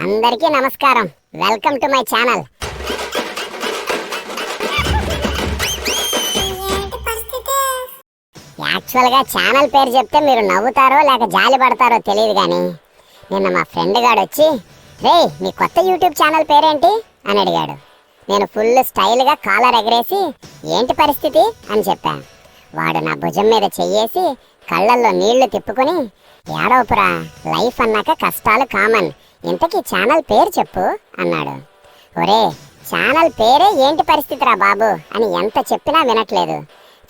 అందరికీ నమస్కారం. Welcome to my channel యాక్చువల్గా ఛానల్ పేరు చెప్తే మీరు నవ్వుతారో లేక జాలి పడతారో తెలియదు కానీ నిన్న మా ఫ్రెండ్ గాడు వచ్చి రే మీ కొత్త యూట్యూబ్ ఛానల్ పేరేంటి? అని అడిగాడు. నేను ఫుల్ స్టైల్గా కాలర్ ఎగరేసి ఏంటి పరిస్థితి? అని చెప్పాను వాడు నా భుజం మీద చెయ్యేసి కళ్ళల్లో నీళ్ళు తిప్పుకొని ఏడవపురా లైఫ్ అన్నాక కష్టాలు కామన్. ఇంతకీ ఛానల్ పేరు చెప్పు అన్నాడు. ఒరే ఛానల్ పేరే ఏంటి పరిస్థితిరా బాబు? అని ఎంత చెప్పినా వినట్లేదు.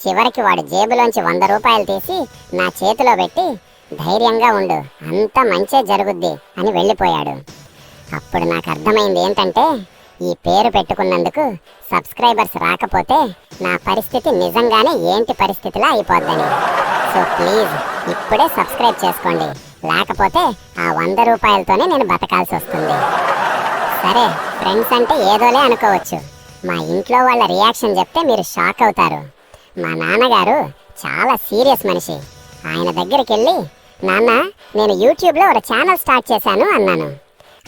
చివరికి వాడు జేబులోంచి వంద రూపాయలు తీసి నా చేతిలో పెట్టి ధైర్యంగా ఉండు అంత మంచే జరుగుద్ది అని వెళ్ళిపోయాడు. అప్పుడు నాకు అర్థమైంది ఏంటంటే ఈ పేరు పెట్టుకున్నందుకు సబ్స్క్రైబర్స్ రాకపోతే నా పరిస్థితి నిజంగానే ఏంటి పరిస్థితిలా అయిపోద్దని. సో ప్లీజ్ ఇప్పుడే సబ్స్క్రైబ్ చేసుకోండి. లేకపోతే ఆ వంద రూపాయలతోనే నేను బతకాల్సి వస్తుంది. సరే ఫ్రెండ్స్ అంటే ఏదోలే అనుకోవచ్చు. మా ఇంట్లో వాళ్ళ రియాక్షన్ చెప్తే మీరు షాక్ అవుతారు. మా నాన్నగారు చాలా సీరియస్ మనిషి. ఆయన దగ్గరికి వెళ్ళి నాన్న నేను యూట్యూబ్లో ఒక ఛానల్ స్టార్ట్ చేశాను అన్నాను.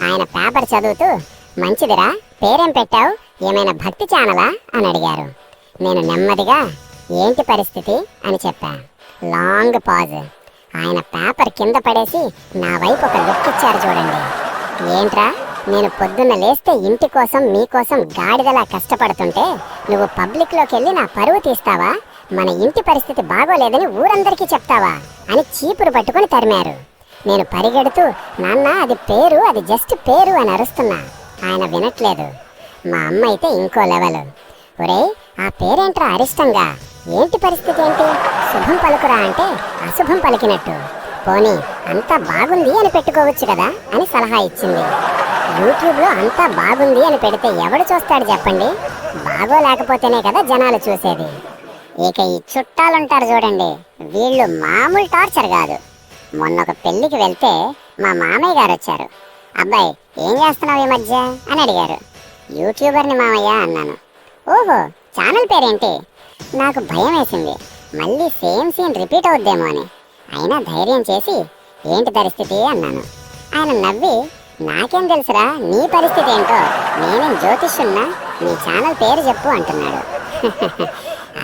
ఆయన పేపర్ చదువుతూ మంచిదిరా పేరేం పెట్టావు? ఏమైనా భక్తి ఛానలా? అని అడిగారు. నేను నెమ్మదిగా ఏంటి పరిస్థితి? అని చెప్పా. Long pause. ఆయన పేపర్ కింద పడేసి నా వైపు ఒక లుక్ ఇచ్చారు చూడండి. ఏంట్రా? నేను పొద్దున్న లేస్తే ఇంటి కోసం మీకోసం గాడిదలా కష్టపడుతుంటే నువ్వు పబ్లిక్లోకి వెళ్ళి నా పరువు తీస్తావా? మన ఇంటి పరిస్థితి బాగోలేదని ఊరందరికీ చెప్తావా? అని చీపురు పట్టుకొని తరిమారు. నేను పరిగెడుతూ నాన్న అది పేరు అది జస్ట్ పేరు అని అరుస్తున్నా. ఆయన వినట్లేదు. మా అమ్మ అయితే ఇంకో లెవెల్. ఒరేయ్ ఆ పేరేంట్రా అరిష్టంగా? ఏంటి పరిస్థితి ఏంటి? శుభం పలుకురా అంటే అశుభం పలికినట్టు. పోనీ అంతా బాగుంది అని పెట్టుకోవచ్చు కదా అని సలహా ఇచ్చింది. యూట్యూబ్లో అంతా బాగుంది అని పెడితే ఎవడు చూస్తాడు చెప్పండి? బాగోలేకపోతేనే కదా జనాలు చూసేది. ఇక ఈ చుట్టాలుంటారు చూడండి వీళ్ళు మామూలు టార్చర్ కాదు. మొన్న ఒక పెళ్ళికి వెళ్తే మా మామయ్య గారు వచ్చారు. అబ్బాయి ఏం చేస్తున్నావు ఈ మధ్య? అని అడిగారు. యూట్యూబర్ని మామయ్య అన్నాను. ఓహో ఛానల్ పేరేంటి? నాకు భయం వేసింది. మళ్ళీ సేమ్ సీన్ రిపీట్ అవుద్దేమో అని. అయినా ధైర్యం చేసి ఏంటి పరిస్థితి? అన్నాను. ఆయన నవ్వి నాకేం తెలుసురా నీ పరిస్థితి ఏంటో? నేనేం జ్యోతిష్యున్నా నీ ఛానల్ పేరు చెప్పు అంటున్నాడు.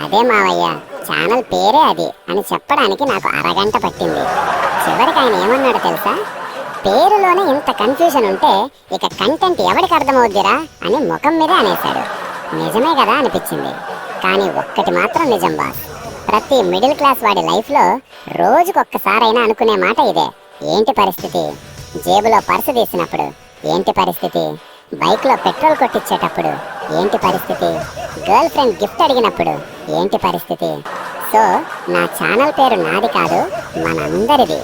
అదే మావయ్య ఛానల్ పేరే అది అని చెప్పడానికి నాకు అరగంట పట్టింది. చివరికి ఆయన ఏమన్నాడు తెలుసా? పేరులోనే ఇంత కన్ఫ్యూజన్ ఉంటే ఇక కంటెంట్ ఎవరికి అర్థమవుద్దిరా? అని ముఖం మీదే అనేశాడు. నిజమే కదా అనిపించింది. కానీ ఒక్కటి మాత్రం నిజం బాస్. ప్రతి మిడిల్ క్లాస్ వాడి లైఫ్లో రోజుకొక్కసారైనా అనుకునే మాట ఇదే. ఏంటి పరిస్థితి? జేబులో పర్సు తీసినప్పుడు ఏంటి పరిస్థితి? బైక్లో పెట్రోల్ కొట్టించేటప్పుడు ఏంటి పరిస్థితి? గర్ల్ ఫ్రెండ్ గిఫ్ట్ అడిగినప్పుడు ఏంటి పరిస్థితి? సో నా ఛానల్ పేరు నాది కాదు మనందరిది.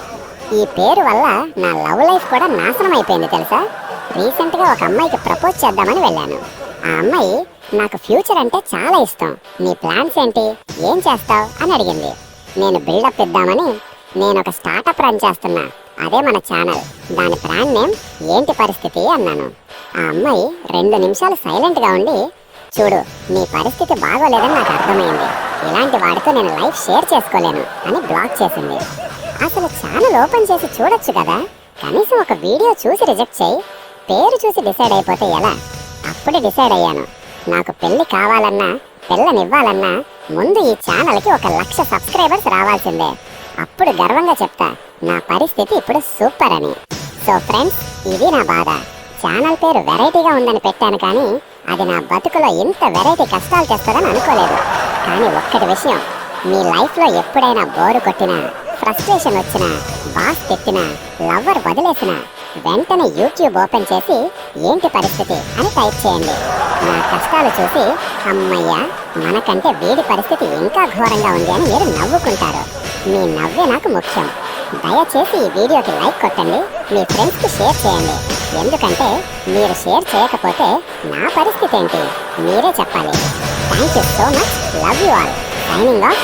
ఈ పేరు వల్ల నా లవ్ లైఫ్ కూడా నాశనం అయిపోయింది తెలుసా? రీసెంట్గా ఒక అమ్మాయికి ప్రపోజ్ చేద్దామని వెళ్ళాను. ఆ అమ్మాయి నాకు ఫ్యూచర్ అంటే చాలా ఇష్టం. నీ ప్లాన్స్ ఏంటి? ఏం చేస్తావు? అని అడిగింది. నేను బిల్డప్ ఇద్దామని నేను ఒక స్టార్టప్ రన్ చేస్తున్నా. అదే మన ఛానల్. దాని బ్రాండ్ నేమ్ ఏంటి పరిస్థితి అన్నాను. ఆ అమ్మాయి రెండు నిమిషాలు సైలెంట్గా ఉండి చూడు నీ పరిస్థితి బాగోలేదని నాకు అర్థమైంది. ఇలాంటి వాడితో నేను లైఫ్ షేర్ చేసుకోలేను అని బ్లాక్ చేసింది. అసలు ఛానల్ ఓపెన్ చేసి చూడొచ్చు కదా? కనీసం ఒక వీడియో చూసి రిజెక్ట్ చేయి. పేరు చూసి డిసైడ్ అయిపోతే ఎలా? అప్పుడే డిసైడ్ అయ్యాను. నాకు పెళ్ళి కావాలన్నా పిల్లనివ్వాలన్నా ముందు ఈ ఛానల్కి ఒక లక్ష సబ్స్క్రైబర్స్ రావాల్సిందే. అప్పుడు గర్వంగా చెప్తా నా పరిస్థితి ఇప్పుడు సూపర్ అని. సో ఫ్రెండ్స్ ఇది నా బాధ. ఛానల్ పేరు వెరైటీగా ఉందని పెట్టాను కానీ అది నా బతుకులో ఇంత వెరైటీ కష్టాలు తెస్తుందని అనుకోలేదు. కానీ ఒక్కటి విషయం మీ లైఫ్లో ఎప్పుడైనా బోరు కొట్టినా ఫ్రస్ట్రేషన్ వచ్చినా బాస్ తిట్టినా లవ్వర్ వదిలేసినా వెంటనే యూట్యూబ్ ఓపెన్ చేసి ఏంటి పరిస్థితి అని టైప్ చేయండి. నా కష్టాలు చూసి అమ్మయ్య మనకంటే వీడి పరిస్థితి ఇంకా ఘోరంగా ఉంది అని మీరు నవ్వుకుంటారు. మీ నవ్వే నాకు ముఖ్యం. దయచేసి ఈ వీడియోకి లైక్ కొట్టండి మీ ఫ్రెండ్స్కి షేర్ చేయండి. ఎందుకంటే మీరు షేర్ చేయకపోతే నా పరిస్థితి ఏంటి? మీరే చెప్పాలి. Thank you so much love you all signing off